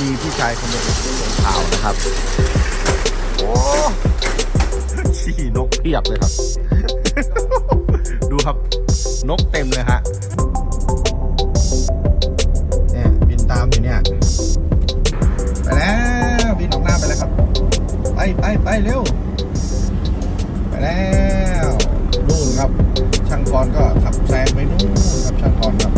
มีพี่ชายคนหนึ่งส่งข่าวนะครับ โอ้ขี้นกเพียบเลยครับ ดูครับนกเต็มเลยฮะเนี่ยบินตามอยู่เนี่ย ไปแล้วบินออกหน้าไปแล้วครับ ไปไปไปเร็ว ไปแล้วนู่นครับ ช่างกรก็ขับแซงไปนู่นครับช่างกรครับ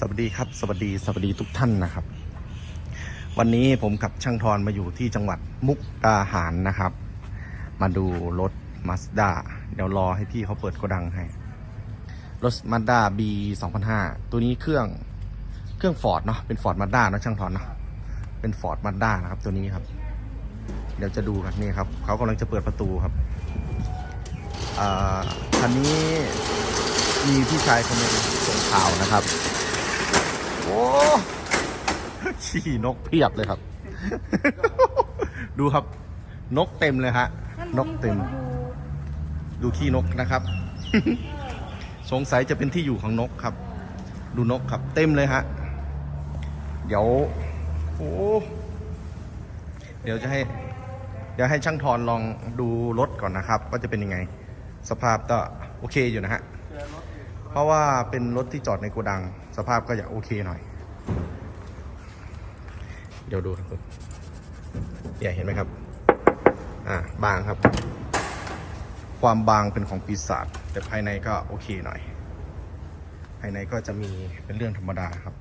สวัสดีครับสวัสดีสวัสดีทุกท่านนะครับ วันนี้ผมกับช่างทอนมาอยู่ที่จังหวัดมุกดาหารนะครับ มาดูรถมาสด้าเดี๋ยวรอให้พี่เขาเปิดโกดังให้ รถมาสด้า B 2005ตัวนี้เครื่องเครื่องฟอร์ดเนาะเป็นฟอร์ดมาสด้านะช่างทอนเนาะเป็นฟอร์ดมาสด้านะครับตัวนี้ครับ เดี๋ยวจะดูกันนี่ครับเขากำลังจะเปิดประตูครับอ่าคันนี้มีพี่ชายคนหนึงส่งข่าวนะครับ โอ้ขี้นกเพียบเลยครับ ดูครับ นกเต็มเลยฮะ นกเต็ม ดูขี้นกนะครับ สงสัยจะเป็นที่อยู่ของนกครับ ดูนกครับ เต็มเลยฮะ เดี๋ยว โอ้ เดี๋ยวจะให้ เดี๋ยวให้ช่างทอนลองดูรถก่อนนะครับ ว่าจะเป็นยังไง สภาพก็โอเคอยู่นะฮะเพ ราะว่าเป็นรถที่จอดในโกดัง สภาพก็จะโอเคหน่อย เดี๋ยวดูครับเนี่ยเห็นไหมครับ อ่าบางครับ ความบางเป็นของปีศาจแต่ภายในก็โอเคหน่อย ภายในก็จะมีเป็นเรื่องธรรมดาครับ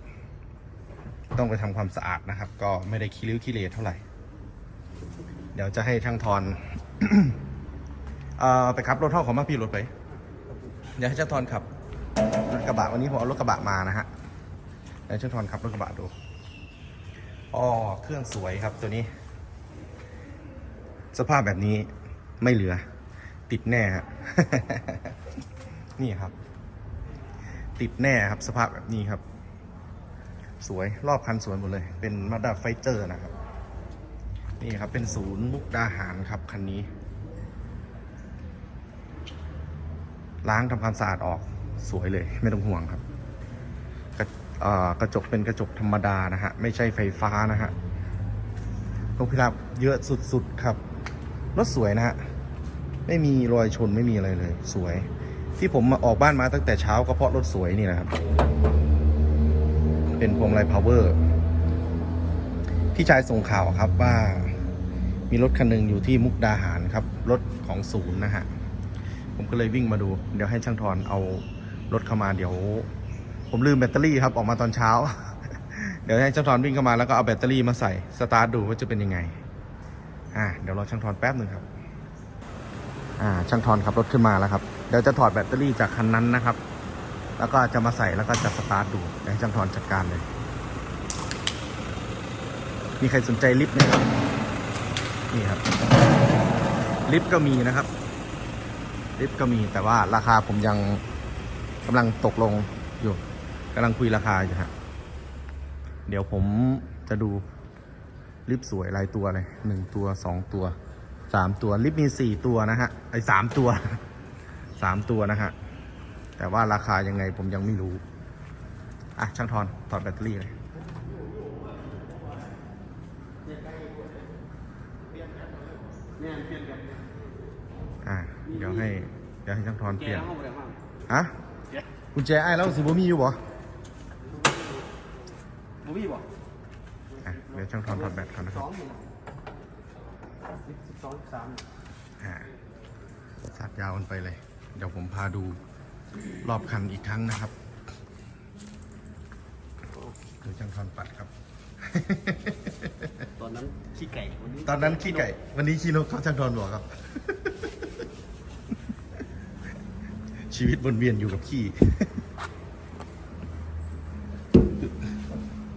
ต้องไปทำความสะอาดนะครับ ก็ไม่ได้ขี้ริ้วขี้เลเท่าไหร่ เดี๋ยวจะให้ช่างทอนอ่อไปขับรถท่อของมาพี่รถไปเดี๋ยวให้ช่างทอนขับ กระบะวันนี้ผมเอารถกระบะมานะฮะเดี๋ยวช่างทอนขับรถกระบะดูอ๋อเครื่องสวยครับตัวนี้ สภาพแบบนี้ไม่เหลือ ติดแน่ฮะนี่ครับ ติดแน่ครับ สภาพแบบนี้ครับ สวยรอบคันสวยหมดเลย เป็นมาด้าไฟเตอร์นะครับ นี่ครับ เป็นศูนย์มุกดาหารครับคันนี้ ล้างทำความสะอาดออก สวยเลยไม่ต้องห่วงครับกระเอ่อกระจกเป็นกระจกธรรมดานะฮะ ไม่ใช่ไฟฟ้านะฮะนกพิราบเยอะสุดๆครับรถสวยนะฮะ ไม่มีรอยชนไม่มีอะไรเลย สวย ที่ผมมาออกบ้านมาตั้งแต่เช้าก็เพราะรถสวยนี่นะครับ เป็นพวงมาลัยพาวเวอร์พี่ชายส่งข่าวครับว่ามีรถคันหนึ่งอยู่ที่มุกดาหารครับ รถของศูนย์นะฮะ ผมก็เลยวิ่งมาดู เดี๋ยวให้ช่างทอนเอา รถเข้ามาเดี๋ยว ผมลืมแบตเตอรี่ครับออกมาตอนเช้า เดี๋ยวให้ช่างทอนวิ่งเข้ามาแล้วก็เอาแบตเตอรี่มาใส่สตาร์ทดูว่าจะเป็นยังไงอ่าเดี๋ยวรอช่างทอนแป๊บหนึ่งครับอ่าช่างทอนขับรถขึ้นมาแล้วครับเดี๋ยวจะถอดแบตเตอรี่จากคันนั้นนะครับ แล้วก็จะมาใส่แล้วก็จะสตาร์ทดูเดี๋ยวให้ช่างทอนจัดการเลย มีใครสนใจลิฟต์ไหมครับนี่ครับ ลิฟต์ก็มีนะครับลิฟต์ก็มีแต่ว่าราคาผมยัง กำลังตกลงอยู่กำลังคุยราคาอยู่ฮะเดี๋ยวผมจะดูลิฟสวยลายตัวเลยหนึ่งตัวสองตัวสามตัวลิฟมีสี่ตัวนะฮะไอ้สามตัวสามตัวนะฮะแต่ว่าราคายังไงผมยังไม่รู้ อะช่างทอนถอดแบตเตอรี่เลยอะเดี๋ยวให้ เดี๋ยวให้ช่างทอนเปลี่ยนฮะ กุญแจไอ้ายแล้วสิบ่มีอยู่บ่บูบี้บ่อะเดี๋ยวช่างทอนถอดแบตก่อนนะคสรัอบงนี่นะสิบสิบสองสิบสามอ่าสัดยาวกันไปเลย เดี๋ยวผมพาดูรอบคันอีกครั้งนะครับดูช่างทอนปัดครับ ตอนนั้นขี้ไก่วันนี้ตอนนั้นขี้ไก่ วันนี้ขี้นกเขาช่างทอนบอกครับ ชีวิตวนเวียนอยู่กับขี้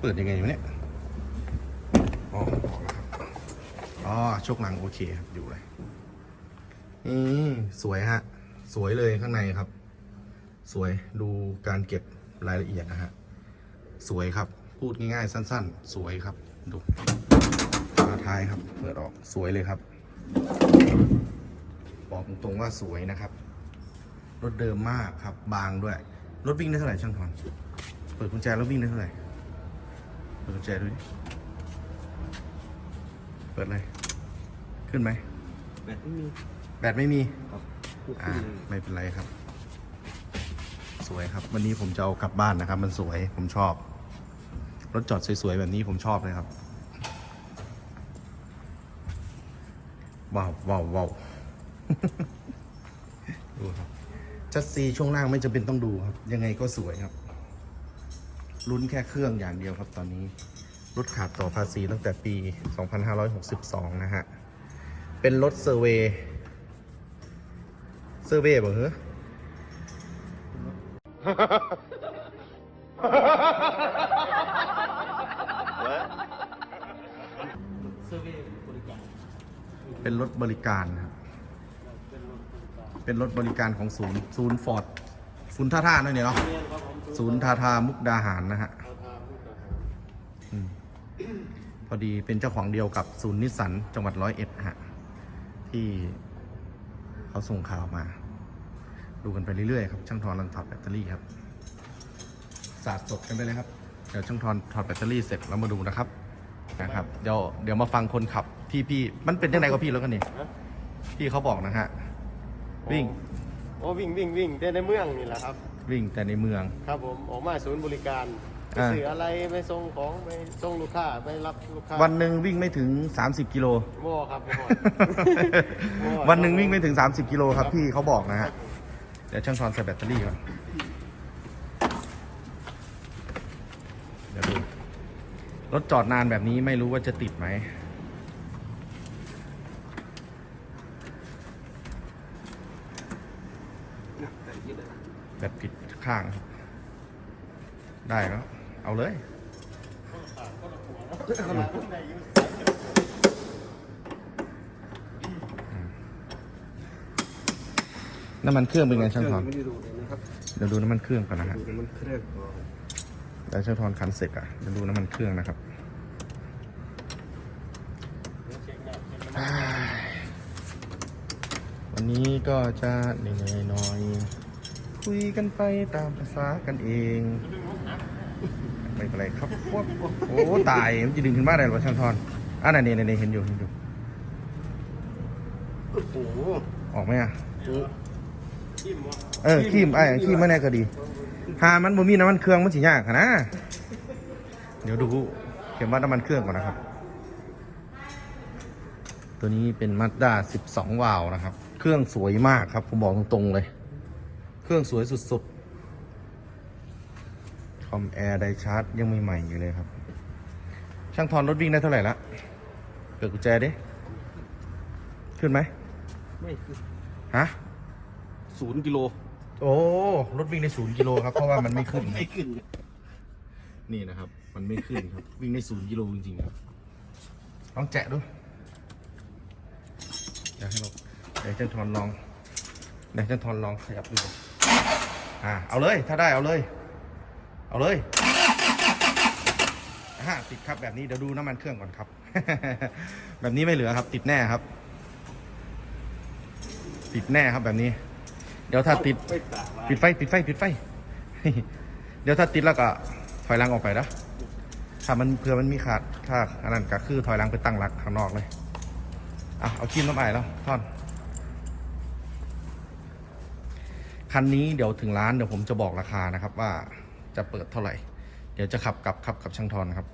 เปิดยังไงวะเนี่ย อ๋อออกแล้วครับ อ๋อโชคหลังโอเคครับอยู่เลยนี่สวยฮะ สวยเลยข้างในครับ สวยดูการเก็บรายละเอียดนะฮะ สวยครับ พูดง่ายๆ สั้น ๆ สวยครับ ดูท้ายครับ เปิดออกสวยเลยครับ บอกตรงๆว่าสวยนะครับ รถเดิมมากครับ บางด้วย รถวิ่งได้เท่าไหร่ช่างทอนเปิดกุญแจแล้ววิ่งได้เท่าไหร่เปิดกุญแจดูดิเปิดเลยขึ้นไหมแบตไม่มีแบตไม่มีครับอ่าไม่เป็นไรครับ สวยครับ วันนี้ผมจะเอากลับบ้านนะครับ มันสวยผมชอบ รถจอดสวยๆแบบนี้ผมชอบเลยครับว้าวว้าวว้าวดูครับ ชัดซีช่วงล่างไม่จำเป็นต้องดูครับ ยังไงก็สวยครับลุ้นแค่เครื่องอย่างเดียวครับตอนนี้รถขาดต่อภาษีตั้งแต่ปี 2562 นะฮะ เป็นรถเซอร์เวย์เซอร์เวย์บ่เหรอเซอร์เวย์บริการเป็นรถบริการครับ เป็นรถบริการของศูนย์ศูนย์ฟอร์ดศูนย์ท่าท่านั่นเนี่ยเนาะเรียนครับผมศูนย์ทาทามุกดาหารนะฮะอืมพอดีเป็นเจ้าของเดียวกับศูนย์นิสสันจังหวัดร้อยเอ็ดฮะที่เขาส่งข่าวมา ดูกันไปเรื่อยๆครับช่างทอนรันถอดแบตเตอรี่ครับสาดสดกันไปเลยครับเดี๋ยวช่างทอนถอดแบตเตอรี่เสร็จแล้วมาดูนะครับนะครับเดี๋ยวเดี๋ยวมาฟังคนขับที่พี่มันเป็นยังไงกับพี่แล้วกันนี่ฮะพี่เขาบอกนะฮะ วิ่งโอ้วิ่งวิ่งวิ่งได้ในเมืองนี่แหละครับ วิ่งแต่ในเมือง ครับผมออกมาศูนย์บริการไปอ่าซื้ออะไรไปส่งของไปส่งลูกค้าไปรับลูกค้าวันหนึ่งวิ่งไม่ถึง 30 กิโลโม่ครับโม่โอ้วันหนึ่งวิ่งไม่ถึง 30 กิโลครับพี่เขาบอกนะฮะเดี๋ยวช่างทอนใส่แบตเตอรี่ก่อนเดี๋ยวดูรถจอดนานแบบนี้ไม่รู้ว่าจะติดไหม แบตผิดข้างครับ ได้แล้ว เอาเลยน้ำมันเครื่องเป็นไงช่างทอนไม่ได้ดูเลยนะครับเดี๋ยวดูน้ำมันเครื่องก่อนนะฮะดูแต่มันเครื่องก่อนแล้วช่างทอนคันเสร็จอะเดี๋ยวดูน้ำมันเครื่องนะครับวันนี้ก็จะเหนื่อยหน่อย คุยกันไปตามภาษากันเอง ไม่เป็นไรครับพวกโอ้ตายมันจะดึงขึ้นมาได้หรอช่างทอนอะนี่นี่เห็นอยู่เห็นอยู่โอ้โหออกไหมอะจิ้มวะเออขีมไอ้ขีมไม่แน่ก็ดีหามันบ่มีน้ำมันเครื่องมันสิยากอะนะเดี๋ยวดูเข็มวัดน้ำมันเครื่องก่อนนะครับ ตัวนี้เป็นมาด้า12 วาล์วนะครับ เครื่องสวยมากครับ ผมบอกตรงๆเลย เครื่องสวยสุดๆ คอมแอร์ไดชาร์จยังใหม่ๆอยู่เลยครับ ช่างทอนรถวิ่งได้เท่าไหร่ละเปิดกุญแจดิ ขึ้นไหม ไม่คือฮะ ศูนย์กิโล โอ้ รถวิ่งได้ศูนย์กิโลครับ เพราะว่ามันไม่ขึ้นไม่ขึ้น นี่นะครับ มันไม่ขึ้นครับ วิ่งได้ศูนย์กิโลจริงๆครับ ลองแจะดูเดี๋ยวให้เราเดี๋ยวเจนทอนลองเดี๋ยวเจนทอนลองขยับดูก่ อ่าเอาเลยถ้าได้เอาเลย เอาเลยอ่าติดครับแบบนี้เดี๋ยวดูน้ำมันเครื่องก่อนครับ แบบนี้ไม่เหลือครับ ติดแน่ครับ ติดแน่ครับแบบนี้ เดี๋ยวถ้าติดปิดไฟปิดไฟปิดไฟ เดี๋ยวถ้าติดแล้วก็ถอยหลังออกไปนะถ้ามันเผื่อมันมีขาดถ้าอันนั้นก็คือถอยหลังไปตั้งหลักข้างนอกเลยอะเอาครีมน้ำไอแล้วท่อน คันนี้เดี๋ยวถึงร้านเดี๋ยวผมจะบอกราคานะครับว่าจะเปิดเท่าไหร่ เดี๋ยวจะขับกลับขับกับช่างทอนครับ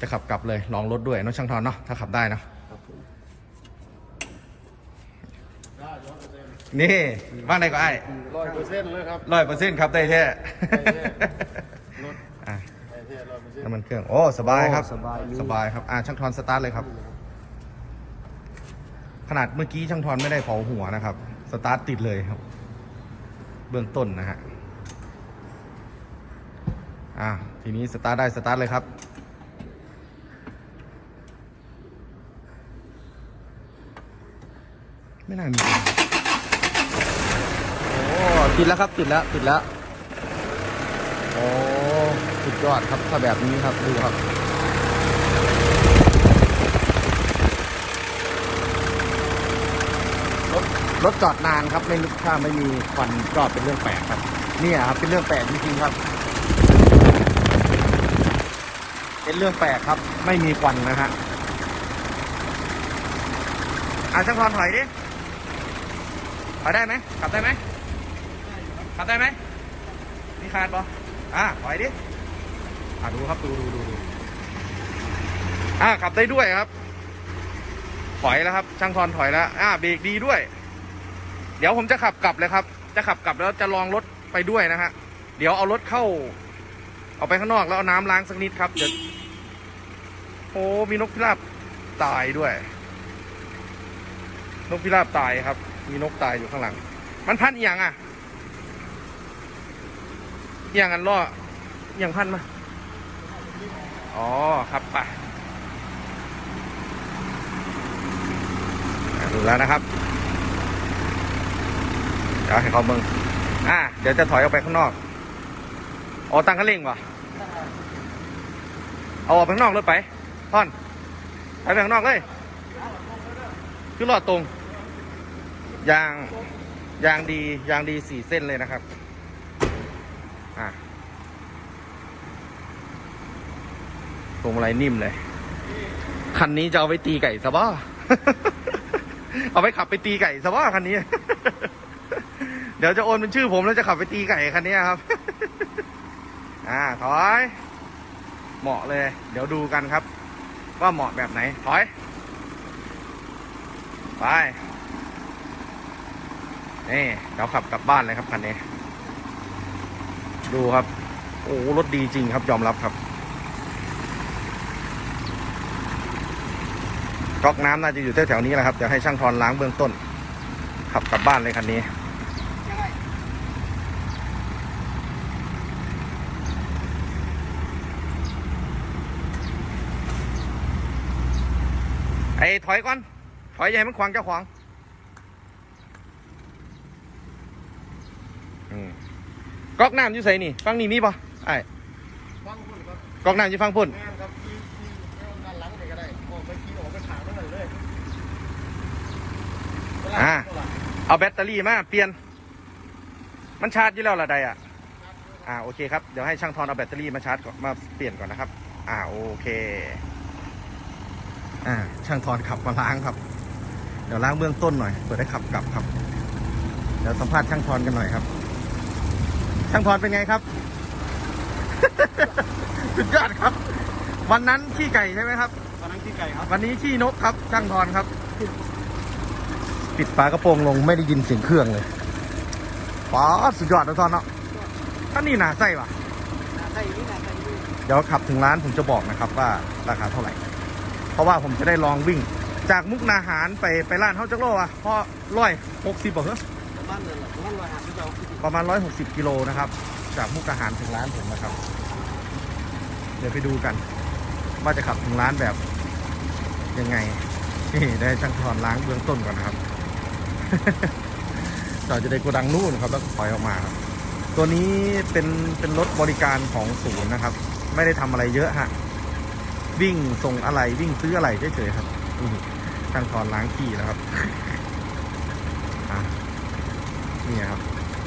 จะขับกลับเลยลองรถด้วยเนอะช่างทอนเนาะถ้าขับได้เนอะครับผมนี่ว่างใดก็ไอ้ร้อยเปอร์เซ็นต์เลยครับร้อยเปอร์เซ็นต์ครับได้แท้ได้แท้รถอะได้แท้ร้อยเปอร์เซ็นต์น้ำมันเครื่องโอ้สบายครับสบายมีสบายครับอ่าช่างทอนสตาร์ทเลยครับ ขนาดเมื่อกี้ช่างทอนไม่ได้เผาหัวนะครับ สตาร์ทติดเลยครับ เบื้องต้นนะฮะอ่าทีนี้สตาร์ทได้สตาร์ทเลยครับ ไม่น่ามีโอ้ติดแล้วครับติดแล้วติดแล้วโอ้สุดยอดครับถ้าแบบนี้ครับดูครับ รถจอดนานครับไม่ถ้าไม่มีควันก็เป็นเรื่องแปลกครับ เนี่ยครับเป็นเรื่องแปลกจริงๆครับ เป็นเรื่องแปลกครับ ไม่มีควันนะฮะอะช่างพรถอยดิถอยได้ไหมขับได้ไหมขับได้ไหมมีคาดปะอะถอยดิอะดูครับดูดูดูดูอะขับได้ด้วยครับถอยแล้วครับ ช่างทอนถอยแล้ว อ่าเบรกดีด้วย เดี๋ยวผมจะขับกลับเลยครับ จะขับกลับแล้วจะลองรถไปด้วยนะฮะ เดี๋ยวเอารถเข้า เอาไปข้างนอกแล้วเอาน้ำล้างสักนิดครับ เดี๋ยว โอ้มีนกพิราบตายด้วย นกพิราบตายครับ มีนกตายอยู่ข้างหลัง มันพันอหย่างอะอย่างอันล่ออย่างพันมาอ๋อครับไปอะดูแล้วนะครับ ดี๋ยวให้เขาเบิ่งอ่า เดี๋ยวจะถอยออกไปข้างนอกอ๋อตั้งคันเร่งวะเอาออกไปข้างนอกเลยไปท่อนไปไปข้างนอกเลยคือรอดตรง ยาง ยางดี ยางดีสี่เส้นเลยนะครับ อะตรงอะไรนิ่มเลย คันนี้จะเอาไปตีไก่ซะบ้า เอาไปขับไปตีไก่ซะว่าคันนี้ เดี๋ยวจะโอนเป็นชื่อผมแล้วจะขับไปตีไก่คันนี้ครับ อ่าถอย เหมาะเลย เดี๋ยวดูกันครับ ว่าเหมาะแบบไหน ถอย ไป นี่เดี๋ยวขับกลับบ้านเลยครับคันนี้ ดูครับ โอ้รถดีจริงครับยอมรับครับก๊อกน้ำน่าจะอยู่แถวๆนี้แหละครับเดี๋ยวให้ช่างทอนล้างเบื้องต้น ขับกลับบ้านเลยคันนี้ ไอ้ถอยก่อน ถอยอย่าให้มันขวางเจ้าขวางอืมก๊อกน้ำอยู่ใส่นี่ฟังนี่มีปะไอ้ฟังคุณครับก๊อกน้ำอยู่ฟังพุ่นแม่นครับขี่ขี่เอาด้านหลังไปก็ได้ออกไปขี่ออกไปขางนั่นเลยอ่าเอาแบตเตอรี่มาเปลี่ยน มันชาร์จอยู่แล้วละใดอะอ่าโอเคครับ เดี๋ยวให้ช่างทอนเอาแบตเตอรี่มาชาร์จก่อนมาเปลี่ยนก่อนนะครับ อ่าโอเค อ่าช่างทอนขับมาล้างครับ เดี๋ยวล้างเบื้องต้นหน่อยเปิดได้ขับกลับครับ เดี๋ยวสัมภาษณ์ช่างทอนกันหน่อยครับ ช่างทอนเป็นไงครับสุดยอดครับ วันนั้นขี้ไก่ใช่ไหมครับตอนนั้นที่ไก่ครับ วันนี้ขี้นกครับ ช่างทอนครับ ปิดฝากระโปรงลงไม่ได้ยินเสียงเครื่องเลยป๊าดสุดยอดนะทอนเนาะท่านนี่หนาไส้ปะใส่นี่นะใส่นี่เดี๋ยวขับถึงร้านผมจะบอกนะครับว่าราคาเท่าไหร่ เพราะว่าผมจะได้ลองวิ่ง จากมุกนาหารไปไปร้านเท่าจักโลอะพอร้อยหกสิบเหรอประมาณร้อยหกสิบประมาณร้อยหกสิบกิโลนะครับ จากมุกนาหารถึงร้านผมนะครับ เดี๋ยวไปดูกัน ว่าจะขับถึงร้านแบบ ยังไงนี่ได้ช่างถอนล้างเบื้องต้นก่อนนะครับจอดจะได้กดังนู่นครับ แล้วถอยออกมาครับตัวนี้เป็นเป็นรถบริการของศูนย์นะครับ ไม่ได้ทำอะไรเยอะฮะ วิ่งส่งอะไรวิ่งซื้ออะไรเฉยๆครับนี่ช่างถอนล้างขี้แล้วครับอะนี่ครับ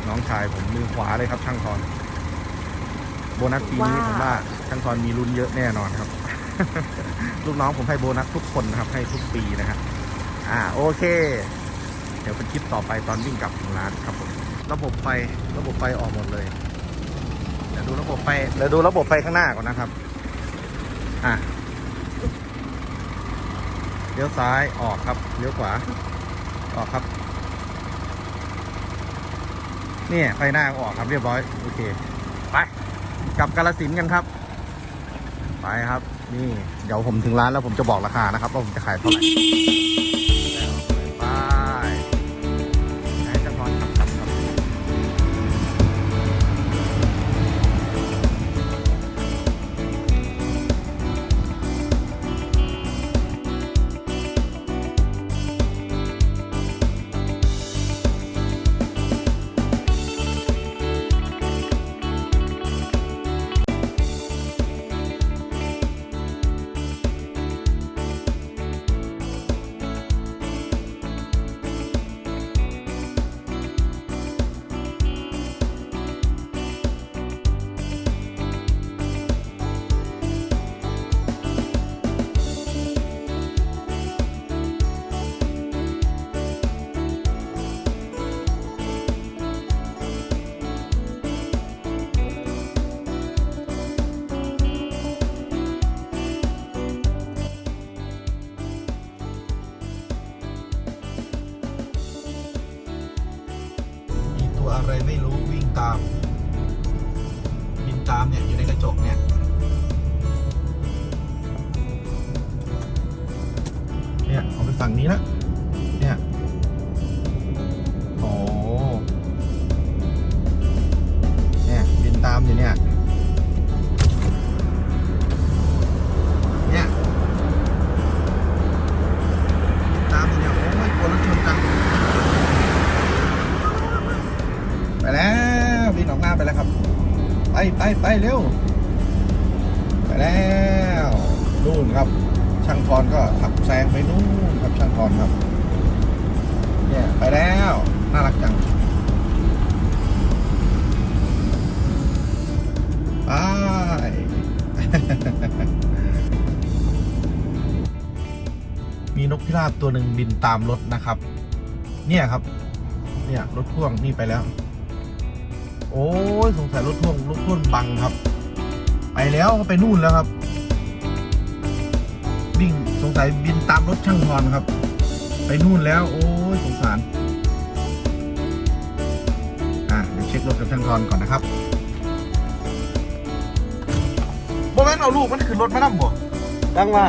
น้องชายผมมือขวาเลยครับช่างทอนโบนัสปีนี้ผมว่าช่างทอนมีลุ้นเยอะแน่นอนครับ ลูกน้องผมให้โบนัสทุกคนนะครับ ให้ทุกปีนะฮะอ่าโอเค เดี๋ยวเป็นคลิปต่อไปตอนวิ่งกลับถึงร้านครับผมระบบไฟระบบไฟออกหมดเลยเดี๋ยวดูระบบไฟเดี๋ยวดูระบบไฟข้างหน้าก่อนนะครับ อะเลี้ยวซ้ายออกครับเลี้ยวขวา ออกครับ เนี่ยไฟหน้าออกครับเรียบร้อย โอเค ไปกลับกาลสินกันครับ ไปครับ นี่ เดี๋ยวผมถึงร้านแล้วผมจะบอกราคานะครับว่าผมจะขายเท่าไหร่ อะไรไม่รู้วิ่งตามบินตามเนี่ยอยู่ในกระจกเนี่ยเนี่ยเอาไปฝั่งนี้ละ ไปแล้วครับไปไปไปเร็ว ไปแล้วนู่นครับ ช่างทอนก็ขับแซงไปนู่นครับช่างทอนครับ เนี่ยไปแล้ว น่ารักจังไปมีนกพิราบตัวหนึ่งบินตามรถนะครับ เนี่ยครับ เนี่ยรถพ่วงนี่ไปแล้ว โอ้ยสงสัยรถพ่วงรถพ่วงบังครับ ไปแล้วก็ไปนู่นแล้วครับวิ่งสงสัยบินตามรถช่างทอนครับ ไปนู่นแล้ว โอ้ยสงสารอะเดี๋ยวเช็ครถกับช่างทอนก่อนนะครับโมเมนต์เอาลูกมันขึ้นรถมาดั้มบ่ดังมา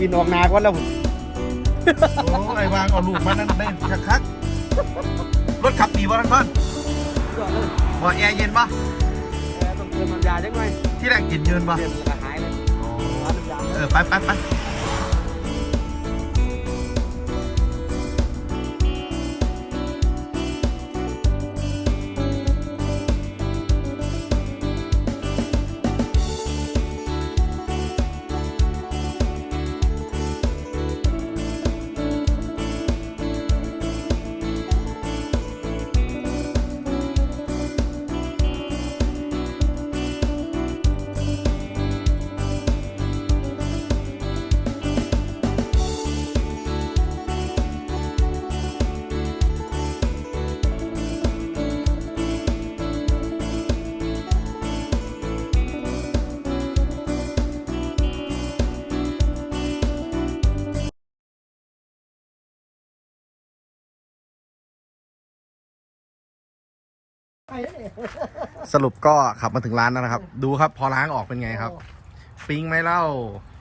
บินออกนาก่อนแล้วผมโอ้ไอ้วางเอาลูกมานั่นได้คักคักๆรถขับดีวะท่านเพื่อน ก็เลยบ่แอร์เย็นปะแอร์ต้องเติมน้ำยาจังไหมที่แรกกินเยินปะเย็นแล้วก็หายเลยร้านน้ำยาเออไปไปไป สรุปก็ขับมาถึงร้านแล้วนะครับ ดูครับพอล้างออกเป็นไงครับ ปิ้งไหมเล่า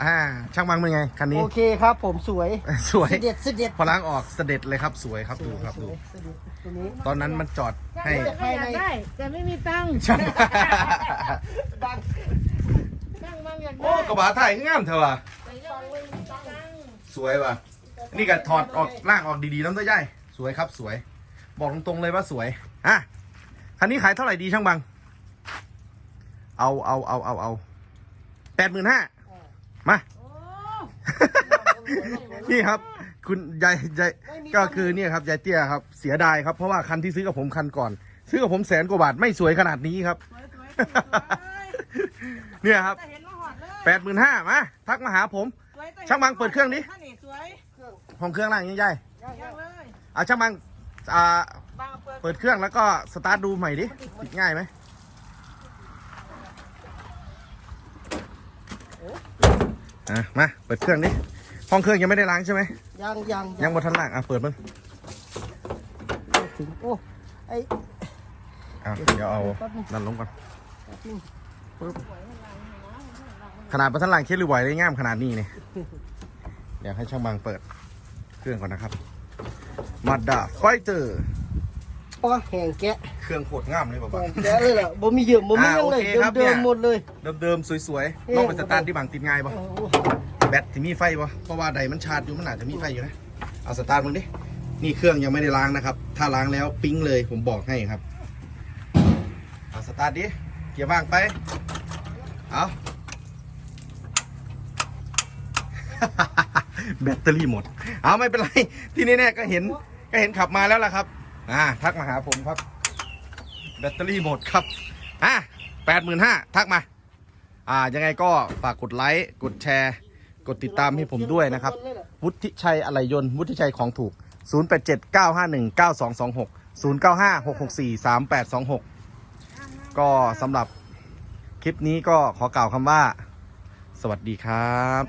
อ่า ช่างบังเป็นไงคันนี้ โอเคครับ ผมสวย สวยเสด็จเสด็จพอล้างออกเสด็จเลยครับ สวยครับดูครับดูเสด็จตัวนี้ ตอนนั้นมันจอดให้ก็อยากได้ แต่ไม่มีตังค์ช่างดังตังค์บางอยากโอ้ได้กระบะถ่ายงามเถอะว่ะแต่ยังไม่มีตังค์สวยว่ะ นี่ก็ถอดออกล่างออกดีๆน้ำตัวใหญ่สวยครับสวย บอกตรงๆเลยว่าสวยอะ คันนี้ขายเท่าไหร่ดีช่างบัง เอาเอาเอาเอาเอาแปดหมื่นห้ามาโอ้นี่ครับ คุณยายยายก็คือเนี่ยครับยายเตี้ยครับ เสียดายครับเพราะว่าคันที่ซื้อกับผมคันก่อน ซื้อกับผมแสนกว่าบาทไม่สวยขนาดนี้ครับสวยสวยสวยเนี่ยครับแต่เห็นมาหอดเลยแปดหมื่นห้ามาทักมาหาผมสวยแต่ช่างบังเปิดเครื่องดิท่านนี่สวยห้องเครื่องล่างยังใหญ่ยังเลยเอาช่างบังอ่า บางเปิดเปิดเครื่องแล้วก็สตาร์ทดูใหม่ดิติดง่ายไหมอะมาเปิดเครื่องดิห้องเครื่องยังไม่ได้ล้างใช่ไหมยังยังยังบนทันล่างอะเปิดมันถึงโอ้ไอ้อะเดี๋ยวเอานั่นลงก่อนนี่ขนาดบนทันล่างเคสหรือไหวได้ง่ามขนาดนี้เนี่ยเดี๋ยวให้ช่างบางเปิดเครื่องก่อนนะครับมาด้าไฟเตอร์ โอ้แห้งแกะเครื่องโคตรงามเลยป่ะแห้งแกะเลยเหรอบ่มีเยื่อบ่มีหยังเลยอ่าโอเคครับเดิเนี่มยๆหมดเลยเดิมๆสวยๆลองไปสตาร์ทที่บางติดง่ายป่ะโอ้โหแบตที่มีไฟป่ะเพราะว่าใดมันชาร์จอยู่มันอาจจะมีไฟอยู่นะเอาสตาร์ทมันดินี่เครื่องยังไม่ได้ล้างนะครับ ถ้าล้างแล้วปิ๊งเลยผมบอกให้ครับเอาสตาร์ทดิเกียร์ว่างไปเอา แบตเตอรี่หมด เอาไม่เป็นไร ที่นี่เนี่ยก็เห็นก็เห็นขับมาแล้วล่ะครับ อ่าทักมาหาผมครับ แบตเตอรี่หมดครับอะแปดหมื่นห้าทักมา อ่ายังไงก็ฝากกดไลค์กดแชร์ กดติดตามให้ผมด้วยนะครับ วุฒิชัยอะไหล่ยนต์วุฒิชัยของถูก 0879519226 0956643826 ก็สำหรับคลิปนี้ก็ขอกล่าวคำว่า สวัสดีครับ